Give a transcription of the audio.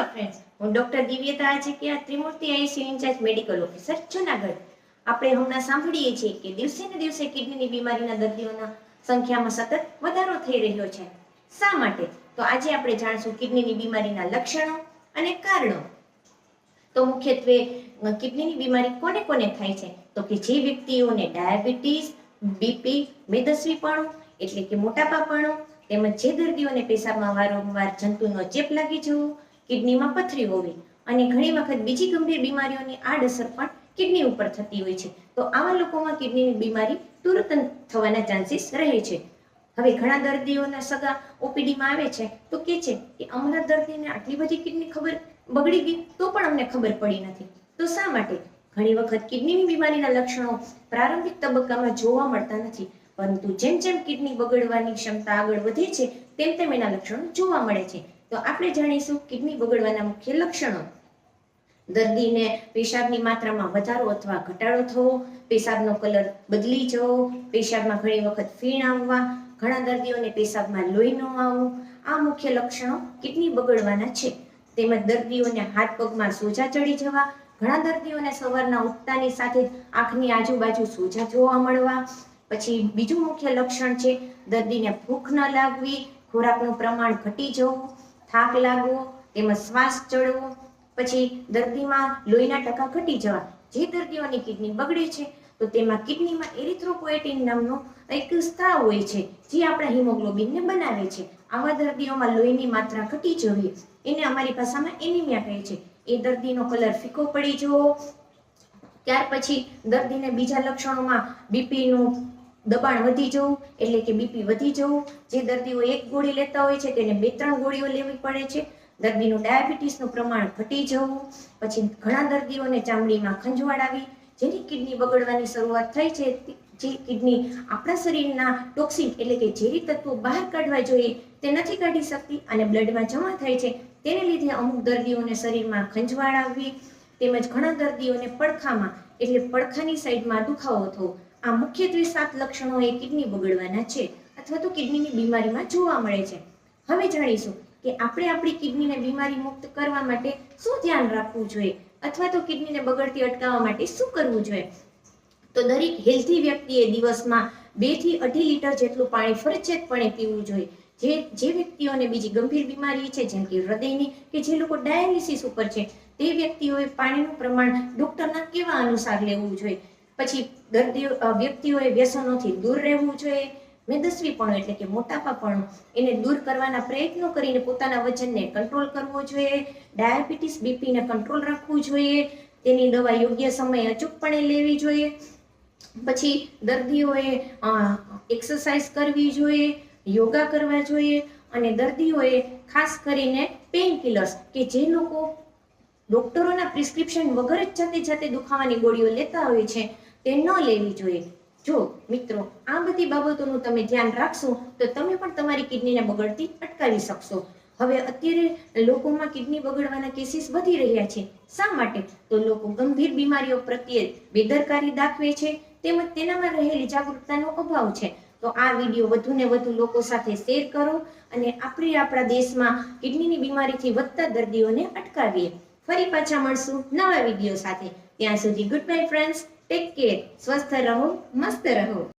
Hello friends હું doctor Divyata છે કે આ Trimurti ICU incharge medical officer Junagadh. આપણે હમણાં સાંભળીએ છીએ કે દિવસે ને દિવસે કિડનીની બીમારીના દર્દીઓના સંખ્યામાં સતત વધારો થઈ રહ્યો છે. શા માટે? તો આજે આપણે જાણશું કિડનીની બીમારીના લક્ષણો અને કારણો. તો મુખ્યત્વે કિડનીની બીમારી કોને કોને થાય છે? તો કે જે વ્યક્તિઓને ડાયાબિટીસ, બીપી, મેદસ્વીપણું, એટલે કે મોટાપાપણું, તેમજ જે દર્દીઓને પેશાબમાં વારંવાર જંતુનો ચેપ લાગી જવો કિડનીમાં પથરી હોવી અને ઘણી વખત બીજી ગંભીર બીમારીઓની આડઅસર પણ કિડની ઉપર થતી હોય છે. તો આવા લોકોમાં કિડનીની બીમારી તુરંત થવાના ચાન્સીસ રહે છે. હવે ઘણા દર્દીઓના સગા ઓપીડીમાં આવે છે તો કે છે કે અમારા દર્દીને આટલી બધી કિડની ખબર બગડી ગઈ તો પણ અમને ખબર પડી નથી. તો શા માટે? ઘણી વખત કિડનીની બીમારીના લક્ષણો પ્રારંભિક તબક્કામાં જોવા મળતા નથી. પરંતુ જેમ જેમ કિડની બગડવાની ક્ષમતા આગળ વધે છે, તેમ તેમ એના લક્ષણો જોવા મળે છે. તો આપણે જાણીશું કિડની બગડવાના મુખ્ય લક્ષણો. દર્દીને પેશાબની માત્રામાં વધારો અથવા ઘટાડો થવો, પેશાબનો કલર બદલી જવો, પેશાબમાં ઘણી વખત ફીણ આવવા, ઘણા દર્દીઓને પેશાબમાં લોહી ન આવવું, આ મુખ્ય લક્ષણો કિડની બગડવાના છે. તેમજ દર્દીઓને હાથ પગમાં સોજા ચડી જવા, ઘણા દર્દીઓને સવારના ઉઠતાની સાથે જ આંખની આજુબાજુ સોજા જોવા મળવા. પછી બીજું મુખ્ય લક્ષણ છે દર્દીને ભૂખ ન લાગવી, ખોરાકનું પ્રમાણ ઘટી જવું થાક લાગવો તેમજ શ્વાસ ચડવો, પછી દર્દીમાં લોહીના ટકા ઘટી જવા, જે દર્દીઓની કિડની બગડે છે, તો તેમાં કિડનીમાં એરિથ્રોપોએટિન નામનો એક સ્ત્રાવ હોય છે, જે આપણા હિમોગ્લોબિનને બનાવે છે. આવા દર્દીઓમાં લોહીની માત્રા ઘટી જવી, એને અમારી ભાષામાં એનિમિયા કહે છે. એ દર્દીનો કલર ફીકો પડી જવો, ત્યાર પછી દર્દીને બીજા લક્ષણોમાં બીપીનું દબાણ વધી જવું, એટલે કે બીપી વધી જવું. જે દર્દીઓ એક ગોળી લેતા હોય છે તેને બે ત્રણ ગોળીઓ લેવી પડે છે. દર્દીનું ડાયાબિટીસનું પ્રમાણ ઘટી જવું. પછી ઘણા દર્દીઓને ચામડીમાં ખંજવાળ આવી. જેની કિડની બગડવાની શરૂઆત થઈ છે, જે કિડની આપણા શરીરના ટોક્સિન એટલે કે ઝેરી તત્વો બહાર કાઢવા જોઈએ, તે નથી કાઢી શકતી અને બ્લડમાં જમા થાય છે. તેને લીધે અમુક દર્દીઓને શરીરમાં ખંજવાળ આવવી તેમજ ઘણા દર્દીઓને પડખામાં એટલે પડખાની સાઈડમાં દુખાવો થવો. આ મુખ્યત્વે સાત લક્ષણો એ કિડની બગડવાના છે અથવા તો કિડનીની બીમારીમાં જોવા મળે છે. હવે જાણીશું કે આપણે આપણી કિડનીને બીમારી મુક્ત કરવા માટે શું ધ્યાન રાખવું જોઈએ અથવા તો કિડનીને બગડતી અટકાવવા માટે શું કરવું જોઈએ? તો દરેક હેલ્ધી વ્યક્તિએ દિવસમાં બેથી અઢી લીટર જેટલું પાણી ફરજિયાતપણે પીવું જોઈએ. જે જે વ્યક્તિઓને બીજી ગંભીર બીમારી છે, જેમ કે હૃદયની કે જે લોકો ડાયાલિસિસ ઉપર છે, તે વ્યક્તિઓએ પાણીનું પ્રમાણ ડોક્ટરના કેવા અનુસાર લેવું જોઈએ. પછી દર્દીઓ વ્યક્તિઓએ વ્યસનોથી દૂર રહેવું જોઈએ. મેદસ્વીપણું એટલે કે મોટાપાપણું એને દૂર કરવાના પ્રયત્નો કરીને પોતાના વજનને કંટ્રોલ કરવો જોઈએ. ડાયાબિટીસ બીપીને કંટ્રોલ રાખવું જોઈએ. તેની દવા યોગ્ય સમયે અચૂકપણે લેવી જોઈએ. પછી દર્દીઓએ એક્સરસાઇઝ કરવી જોઈએ, યોગા કરવા જોઈએ અને દર્દીઓએ ખાસ કરીને પેઇન કિલર્સ કે જે લોકો ડોક્ટરોના પ્રિસ્ક્રિપ્શન વગર જ જાતે જાતે દુખાવાની ગોળીઓ લેતા હોય છે. તે ન લેવી જોઈએ. જો મિત્રો, આ બધી બાબતોનું તમે ધ્યાન રાખશો, તો તમે પણ તમારી કિડનીને બગડતી અટકાવી શકશો. હવે અત્યારે લોકોમાં કિડની બગડવાના કેસીસ વધી રહ્યા છે. શા માટે? તો લોકો ગંભીર બીમારીઓ પ્રત્યે બેદરકારી દાખવે છે, તેમજ તેનામાં રહેલી જાગૃતતાનો અભાવ છે. તો આ વીડિયો વધુ ને વધુ લોકો સાથે શેર કરો અને આપણે આપણા દેશમાં કિડનીની બીમારીથી વધતા દર્દીઓને અટકાવીએ. ફરી પાછા મળશું નવા વીડિયો સાથે. ત્યાં સુધી good bye friends take care. સ્વસ્થ રહો મસ્ત રહો.